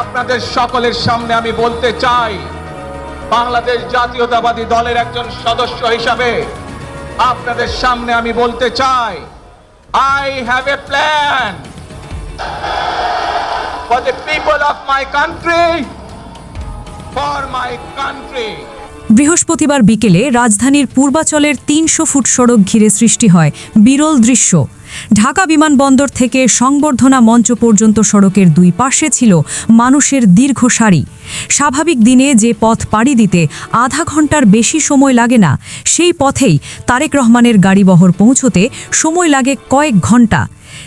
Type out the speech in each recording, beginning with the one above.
আপনাদের সকলের সামনে আমি বলতে চাই, বাংলাদেশ জাতীয়তাবাদী দলের একজন সদস্য হিসাবে আপনাদের সামনে আমি বলতে চাই I have a plan for the people of my country for my country বৃহস্পতিবার বিকেলে রাজধানীর পূর্বাচলের তিনশো ফুট সড়ক ঘিরে সৃষ্টি হয় বিরল দৃশ্য। ঢাকা বিমানবন্দর থেকে সংবর্ধনা মঞ্চ পর্যন্ত সড়কের দুই পাশে ছিল মানুষের দীর্ঘ সারি। স্বাভাবিক দিনে যে পথ পাড়ি দিতে আধা ঘণ্টার বেশি সময় লাগে না, সেই পথেই তারেক রহমানের গাড়িবহর পৌঁছতে সময় লাগে কয়েক ঘণ্টা।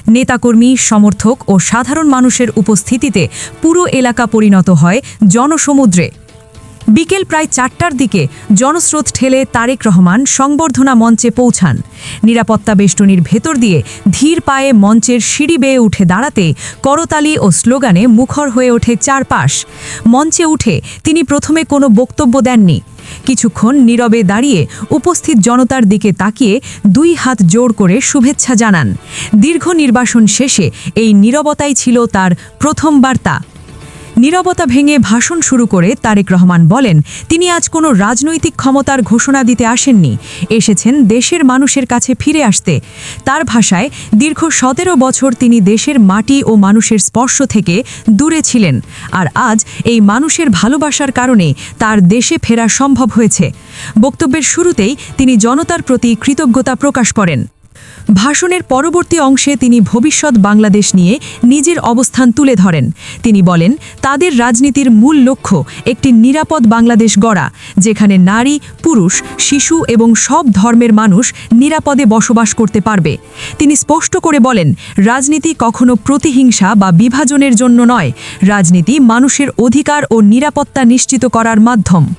নেতাকর্মী, সমর্থক ও সাধারণ মানুষের উপস্থিতিতে পুরো এলাকা পরিণত হয় জনসমুদ্রে। বিকেল প্রায় চারটার দিকে জনস্রোত ঠেলে তারেক রহমান সংবর্ধনা মঞ্চে পৌঁছান। নিরাপত্তা বেষ্টনীর ভেতর দিয়ে ধীর পায়ে মঞ্চের সিঁড়ি বেয়ে উঠে দাঁড়াতে করতালি ও স্লোগানে মুখর হয়ে ওঠে চারপাশ। মঞ্চে উঠে তিনি প্রথমে কোনো বক্তব্য দেননি। কিছুক্ষণ নীরবে দাঁড়িয়ে উপস্থিত জনতার দিকে তাকিয়ে দুই হাত জোর করে শুভেচ্ছা জানান। দীর্ঘ নির্বাসন শেষে এই নীরবতাই ছিল তার প্রথম বার্তা। নীরবতা ভেঙে ভাষণ শুরু করে তারেক রহমান বলেন, তিনি আজ কোনো রাজনৈতিক ক্ষমতার ঘোষণা দিতে আসেননি। এসেছেন দেশের মানুষের কাছে ফিরে আসতে। তার ভাষায় দীর্ঘ সতেরো বছর তিনি দেশের মাটি ও মানুষের স্পর্শ থেকে দূরে ছিলেন। আর আজ এই মানুষের ভালোবাসার কারণে তার দেশে ফেরা সম্ভব হয়েছে। বক্তব্যের শুরুতেই তিনি জনতার প্রতি কৃতজ্ঞতা প্রকাশ করেন। ভাষণের পরবর্তী অংশে তিনি ভবিষ্যৎ বাংলাদেশ নিয়ে নিজের অবস্থান তুলে ধরেন। তিনি বলেন, তাদের রাজনীতির মূল লক্ষ্য একটি নিরাপদ বাংলাদেশ গড়া, যেখানে নারী, পুরুষ, শিশু এবং সব ধর্মের মানুষ নিরাপদে বসবাস করতে পারবে। তিনি স্পষ্ট করে বলেন, রাজনীতি কখনো প্রতিহিংসা বা বিভাজনের জন্য নয়। রাজনীতি মানুষের অধিকার ও নিরাপত্তা নিশ্চিত করার মাধ্যম।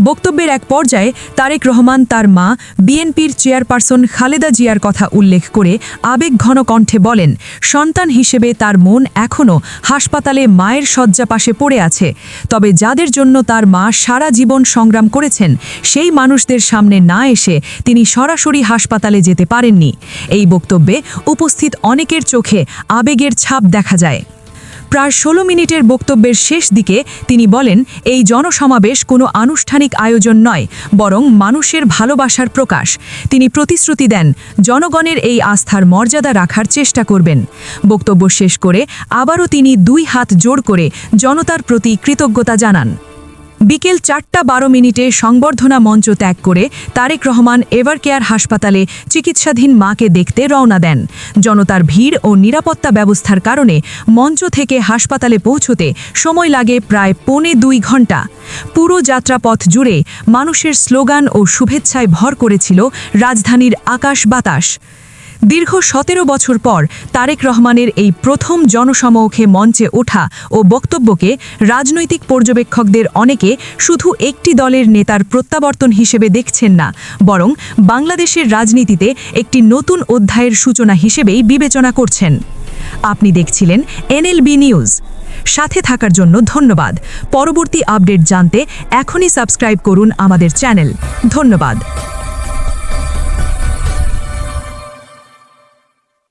বক্তব্যের এক পর্যায়ে তারেক রহমান তার মা, বিএনপির চেয়ারপারসন খালেদা জিয়ার কথা উল্লেখ করে আবেগ ঘন কণ্ঠে বলেন, সন্তান হিসেবে তার মন এখনও হাসপাতালে মায়ের শয্যা পাশে পড়ে আছে। তবে যাদের জন্য তার মা সারা জীবন সংগ্রাম করেছেন, সেই মানুষদের সামনে না এসে তিনি সরাসরি হাসপাতালে যেতে পারেননি। এই বক্তব্যে উপস্থিত অনেকের চোখে আবেগের ছাপ দেখা যায়। প্রায় ষোলো মিনিটের বক্তব্যের শেষ দিকে তিনি বলেন, এই জনসমাবেশ কোনো আনুষ্ঠানিক আয়োজন নয়, বরং মানুষের ভালোবাসার প্রকাশ। তিনি প্রতিশ্রুতি দেন, জনগণের এই আস্থার মর্যাদা রাখার চেষ্টা করবেন। বক্তব্য শেষ করে আবারও তিনি দুই হাত জোর করে জনতার প্রতি কৃতজ্ঞতা জানান। বিকেল চারটা বারো মিনিটে সংবর্ধনা মঞ্চ ত্যাগ করে তারেক রহমান এভার কেয়ার হাসপাতালে চিকিৎসাধীন মাকে দেখতে রওনা দেন। জনতার ভিড় ও নিরাপত্তা ব্যবস্থার কারণে মঞ্চ থেকে হাসপাতালে পৌঁছতে সময় লাগে প্রায় পৌনে দুই ঘণ্টা। পুরো যাত্রাপথ জুড়ে মানুষের স্লোগান ও শুভেচ্ছায় ভর করেছিল রাজধানীর আকাশ বাতাস। দীর্ঘ সতেরো বছর পর তারেক রহমানের এই প্রথম জনসমক্ষে মঞ্চে ওঠা ও বক্তব্যকে রাজনৈতিক পর্যবেক্ষকদের অনেকে শুধু একটি দলের নেতার প্রত্যাবর্তন হিসেবে দেখছেন না, বরং বাংলাদেশের রাজনীতিতে একটি নতুন অধ্যায়ের সূচনা হিসেবেই বিবেচনা করছেন। আপনি দেখছিলেন এনএলবি নিউজ। সাথে থাকার জন্য ধন্যবাদ। পরবর্তী আপডেট জানতে এখনই সাবস্ক্রাইব করুন আমাদের চ্যানেল। ধন্যবাদ।